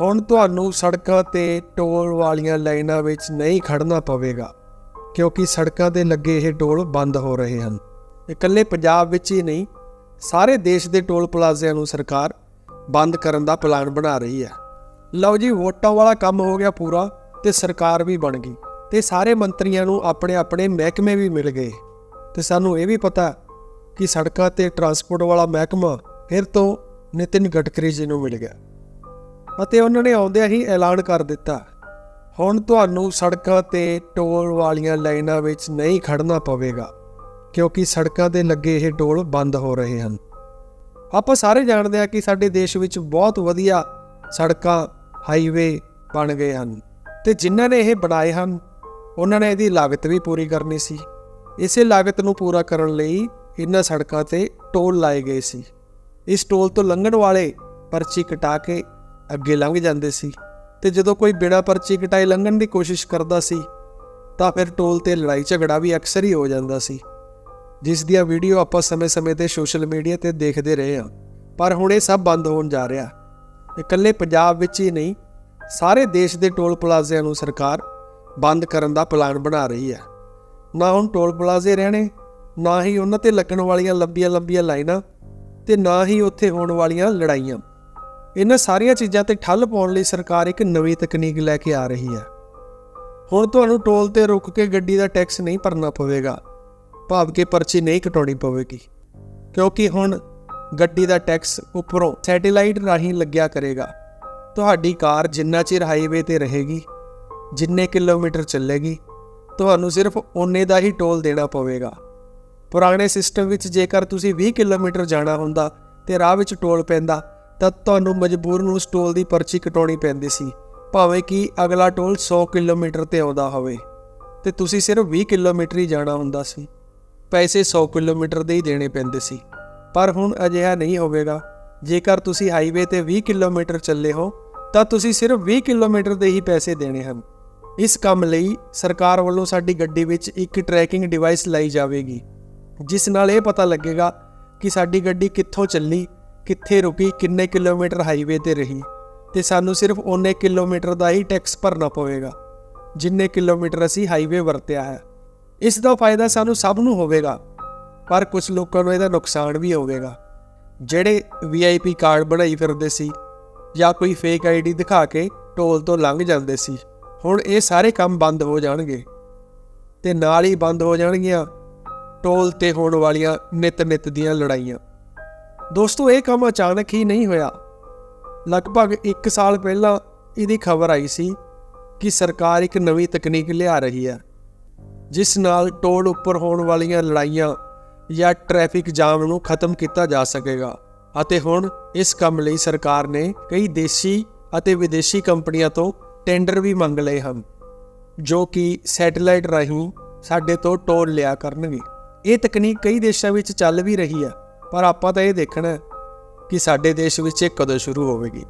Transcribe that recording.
ਹੁਣ ਤੁਹਾਨੂੰ ਸੜਕਾਂ ਤੇ ਟੋਲ ਵਾਲੀਆਂ ਲਾਈਨਾਂ ਵਿੱਚ ਨਹੀਂ ਖੜਨਾ ਪਵੇਗਾ, ਕਿਉਂਕਿ ਸੜਕਾਂ ਤੇ ਲੱਗੇ ਇਹ ਟੋਲ ਬੰਦ ਹੋ ਰਹੇ ਹਨ। ਇਕੱਲੇ ਪੰਜਾਬ ਵਿੱਚ ਹੀ ਨਹੀਂ, ਸਾਰੇ ਦੇਸ਼ ਦੇ ਟੋਲ ਪਲਾਜ਼ਿਆਂ ਨੂੰ ਸਰਕਾਰ ਬੰਦ ਕਰਨ ਦਾ ਪਲਾਨ ਬਣਾ ਰਹੀ ਹੈ। ਲਓ ਜੀ, ਵੋਟਾਂ ਵਾਲਾ ਕੰਮ ਹੋ ਗਿਆ ਪੂਰਾ ਤੇ ਸਰਕਾਰ ਵੀ ਬਣ ਗਈ ਤੇ ਸਾਰੇ ਮੰਤਰੀਆਂ ਨੂੰ ਆਪਣੇ ਆਪਣੇ ਮਹਿਕਮੇ ਵੀ ਮਿਲ ਗਏ। ਤੇ ਸਾਨੂੰ ਇਹ ਵੀ ਪਤਾ ਕਿ ਸੜਕਾਂ ਤੇ ਟਰਾਂਸਪੋਰਟ ਵਾਲਾ ਮਹਿਕਮਾ ਫਿਰ ਤੋਂ ਨਿਤਿਨ ਗਡਕਰੀ ਜੀ ਨੂੰ ਮਿਲ ਗਿਆ। ਅਤੇ ਉਹਨਾਂ ਨੇ ਆਉਂਦਿਆਂ ਹੀ ਐਲਾਨ ਕਰ ਦਿੱਤਾ। ਹੁਣ ਤੁਹਾਨੂੰ ਸੜਕਾਂ ਤੇ ਟੋਲ ਵਾਲੀਆਂ ਲਾਈਨਾਂ ਵਿੱਚ ਨਹੀਂ ਖੜਨਾ ਪਵੇਗਾ, ਕਿਉਂਕਿ ਸੜਕਾਂ ਤੇ ਲੱਗੇ ਇਹ ਟੋਲ ਬੰਦ ਹੋ ਰਹੇ ਹਨ। ਆਪਾਂ ਸਾਰੇ ਜਾਣਦੇ ਹਾਂ ਕਿ ਸਾਡੇ ਦੇਸ਼ ਵਿੱਚ ਬਹੁਤ ਵਧੀਆ ਸੜਕਾਂ, ਹਾਈਵੇ ਬਣ ਗਏ ਹਨ ਤੇ ਜਿਨ੍ਹਾਂ ਨੇ ਇਹ ਬਣਾਏ ਹਨ, ਉਹਨਾਂ ਨੇ ਇਹਦੀ ਲਾਗਤ ਵੀ ਪੂਰੀ ਕਰਨੀ ਸੀ। ਇਸੇ ਲਾਗਤ ਨੂੰ ਪੂਰਾ ਕਰਨ ਲਈ ਇਹਨਾਂ ਸੜਕਾਂ ਤੇ ਟੋਲ ਲਾਏ ਗਏ ਸੀ। ਇਸ ਟੋਲ ਤੋਂ ਲੰਘਣ ਵਾਲੇ ਪਰਚੀ ਕਟਾ ਕੇ ਅੱਗੇ ਲੰਘ ਜਾਂਦੇ ਸੀ ਤੇ ਜਦੋਂ ਕੋਈ ਬਿਨਾਂ ਪਰਚੀ ਕਟਾਈ ਲੰਘਣ ਦੀ ਕੋਸ਼ਿਸ਼ ਕਰਦਾ ਸੀ, ਤਾਂ ਫਿਰ ਟੋਲ ਤੇ ਲੜਾਈ ਝਗੜਾ ਵੀ ਅਕਸਰ ਹੀ ਹੋ ਜਾਂਦਾ ਸੀ। ਜਿਸ ਦੀਆਂ ਵੀਡੀਓ ਆਪਾਂ ਸਮੇਂ-ਸਮੇਂ ਤੇ ਸੋਸ਼ਲ ਮੀਡੀਆ ਤੇ ਦੇਖਦੇ ਰਹੇ ਹਾਂ, ਪਰ ਹੁਣ ਇਹ ਸਭ ਬੰਦ ਹੋਣ ਜਾ ਰਿਹਾ। ਇਕੱਲੇ ਪੰਜਾਬ ਵਿੱਚ ਹੀ ਨਹੀਂ, ਸਾਰੇ ਦੇਸ਼ ਦੇ ਟੋਲ ਪਲਾਜ਼ਿਆਂ ਨੂੰ ਸਰਕਾਰ ਬੰਦ ਕਰਨ ਦਾ ਪਲਾਨ ਬਣਾ ਰਹੀ ਹੈ। ਨਾ ਹੁਣ ਟੋਲ ਪਲਾਜ਼ੇ ਰਹਿਣੇ, ਨਾ ਹੀ ਉਹਨਾਂ ਤੇ ਲੱਗਣ ਵਾਲੀਆਂ ਲੰਬੀਆਂ-ਲੰਬੀਆਂ ਲਾਈਨਾਂ ਤੇ ਨਾ ਹੀ ਉੱਥੇ ਹੋਣ ਵਾਲੀਆਂ ਲੜਾਈਆਂ। ਇਹਨਾਂ ਸਾਰੀਆਂ ਚੀਜ਼ਾਂ ਤੇ ਠੱਲ ਪਾਉਣ ਲਈ ਸਰਕਾਰ ਇੱਕ ਨਵੀਂ ਤਕਨੀਕ ਲੈ ਕੇ ਆ ਰਹੀ ਹੈ। ਹੁਣ ਤੁਹਾਨੂੰ ਟੋਲ ਤੇ ਰੁਕ ਕੇ ਗੱਡੀ ਦਾ ਟੈਕਸ ਨਹੀਂ ਭਰਨਾ ਪਵੇਗਾ। ਭਾਵ ਕਿ ਪਰਚੀ ਨਹੀਂ ਕਟਾਉਣੀ ਪਵੇਗੀ। ਕਿਉਂਕਿ ਹੁਣ ਗੱਡੀ ਦਾ ਟੈਕਸ ਉੱਪਰੋਂ ਸੈਟੇਲਾਈਟ ਰਾਹੀਂ ਲੱਗਿਆ ਕਰੇਗਾ। ਤੁਹਾਡੀ ਕਾਰ ਜਿੰਨਾ ਚਿਰ ਹਾਈਵੇ ਤੇ ਰਹੇਗੀ, ਜਿੰਨੇ ਕਿਲੋਮੀਟਰ ਚੱਲੇਗੀ, ਤੁਹਾਨੂੰ ਸਿਰਫ ਓਨੇ ਦਾ ਹੀ ਟੋਲ ਦੇਣਾ ਪਵੇਗਾ। ਪੁਰਾਣੇ ਸਿਸਟਮ ਵਿੱਚ ਜੇਕਰ ਤੁਸੀਂ 20 ਕਿਲੋਮੀਟਰ ਜਾਣਾ ਹੁੰਦਾ ਤੇ ਰਾਹ ਵਿੱਚ ਟੋਲ ਪੈਂਦਾ ਤਾਂ ਤੁਹਾਨੂੰ ਮਜਬੂਰਨ ਉਸ ਟੋਲ ਦੀ ਪਰਚੀ ਕਟਾਉਣੀ ਪੈਂਦੀ ਸੀ, ਭਾਵੇਂ ਕਿ ਅਗਲਾ ਟੋਲ 100 ਕਿਲੋਮੀਟਰ ਤੇ ਆਉਂਦਾ ਹੋਵੇ। ਤੇ ਤੁਸੀਂ ਸਿਰਫ 20 ਕਿਲੋਮੀਟਰ ਹੀ ਜਾਣਾ ਹੁੰਦਾ ਸੀ। ਪੈਸੇ 100 ਕਿਲੋਮੀਟਰ ਦੇ ਹੀ ਦੇਣੇ ਪੈਂਦੇ ਸੀ। ਪਰ ਹੁਣ ਅਜਿਹਾ ਨਹੀਂ ਹੋਵੇਗਾ। ਜੇਕਰ ਤੁਸੀਂ ਹਾਈਵੇ ਤੇ 20 ਕਿਲੋਮੀਟਰ ਚੱਲੇ ਹੋ, ਤਾਂ ਤੁਸੀਂ ਸਿਰਫ 20 ਕਿਲੋਮੀਟਰ ਦੇ ਹੀ ਪੈਸੇ ਦੇਣੇ ਹਨ। ਇਸ ਕੰਮ ਲਈ ਸਰਕਾਰ ਵੱਲੋਂ ਸਾਡੀ ਗੱਡੀ ਵਿੱਚ ਇੱਕ ਟਰੈਕਿੰਗ ਡਿਵਾਈਸ ਲਾਈ ਜਾਵੇਗੀ, ਜਿਸ ਨਾਲ ਇਹ ਪਤਾ ਲੱਗੇਗਾ ਕਿ ਸਾਡੀ ਗੱਡੀ ਕਿੱਥੋਂ ਚੱਲੀ ਕਿੱਥੇ ਰੁਕੀ, ਕਿੰਨੇ ਕਿਲੋਮੀਟਰ ਹਾਈਵੇ ਤੇ ਰਹੀ ਤੇ ਸਾਨੂੰ ਸਿਰਫ ਓਨੇ ਕਿਲੋਮੀਟਰ ਦਾ ਹੀ ਟੈਕਸ ਭਰਨਾ ਪਵੇਗਾ, ਜਿੰਨੇ ਕਿਲੋਮੀਟਰ ਅਸੀਂ ਹਾਈਵੇ ਵਰਤਿਆ ਹੈ। ਇਸ ਦਾ ਫਾਇਦਾ ਸਾਨੂੰ ਸਭ ਨੂੰ ਹੋਵੇਗਾ, ਪਰ ਕੁਝ ਲੋਕਾਂ ਨੂੰ ਇਹਦਾ ਨੁਕਸਾਨ ਵੀ ਹੋਵੇਗਾ। ਜਿਹੜੇ ਵੀਆਈਪੀ ਕਾਰਡ ਬਣਾਈ ਫਿਰਦੇ ਸੀ ਜਾਂ ਕੋਈ ਫੇਕ ਆਈਡੀ ਦਿਖਾ ਕੇ ਟੋਲ ਤੋਂ ਲੰਘ ਜਾਂਦੇ ਸੀ, ਹੁਣ ਇਹ ਸਾਰੇ ਕੰਮ ਬੰਦ ਹੋ ਜਾਣਗੇ। ਤੇ ਨਾਲ ਹੀ ਬੰਦ ਹੋ ਜਾਣਗੀਆਂ ਟੋਲ ਤੇ ਹੋਣ ਵਾਲੀਆਂ ਨਿਤ-ਨਿਤ ਦੀਆਂ ਲੜਾਈਆਂ। ਦੋਸਤੋ, ਇਹ ਕੰਮ ਅਚਾਨਕ ਹੀ ਨਹੀਂ ਹੋਇਆ। ਲਗਭਗ 1 ਸਾਲ ਪਹਿਲਾਂ ਇਹਦੀ ਖਬਰ ਆਈ ਸੀ ਕਿ ਸਰਕਾਰ ਇੱਕ ਨਵੀਂ ਤਕਨੀਕ ਲਿਆ ਰਹੀ ਹੈ, ਜਿਸ ਨਾਲ ਟੋਲ ਉੱਪਰ ਹੋਣ ਵਾਲੀਆਂ ਲੜਾਈਆਂ ਜਾਂ ਟ੍ਰੈਫਿਕ ਜਾਮ ਨੂੰ ਖਤਮ ਕੀਤਾ ਜਾ ਸਕੇਗਾ। ਅਤੇ ਹੁਣ ਇਸ ਕੰਮ ਲਈ ਸਰਕਾਰ ਨੇ ਕਈ ਦੇਸ਼ੀ ਅਤੇ ਵਿਦੇਸ਼ੀ ਕੰਪਨੀਆਂ ਤੋਂ ਟੈਂਡਰ ਵੀ ਮੰਗ ਲਏ ਹਨ, ਜੋ ਕਿ ਸੈਟੇਲਾਈਟ ਰਾਹੀਂ ਸਾਡੇ ਤੋਂ ਟੋਲ ਲਿਆ ਕਰਨਗੇ। ਇਹ ਤਕਨੀਕ ਕਈ ਦੇਸ਼ਾਂ ਵਿੱਚ ਚੱਲ ਵੀ ਰਹੀ ਹੈ ਪਰ ਆਪਾਂ ਤਾਂ ਇਹ ਦੇਖਣਾ ਕਿ ਸਾਡੇ ਦੇਸ਼ ਵਿੱਚ ਇਹ ਕਦੋਂ ਸ਼ੁਰੂ ਹੋਵੇਗੀ।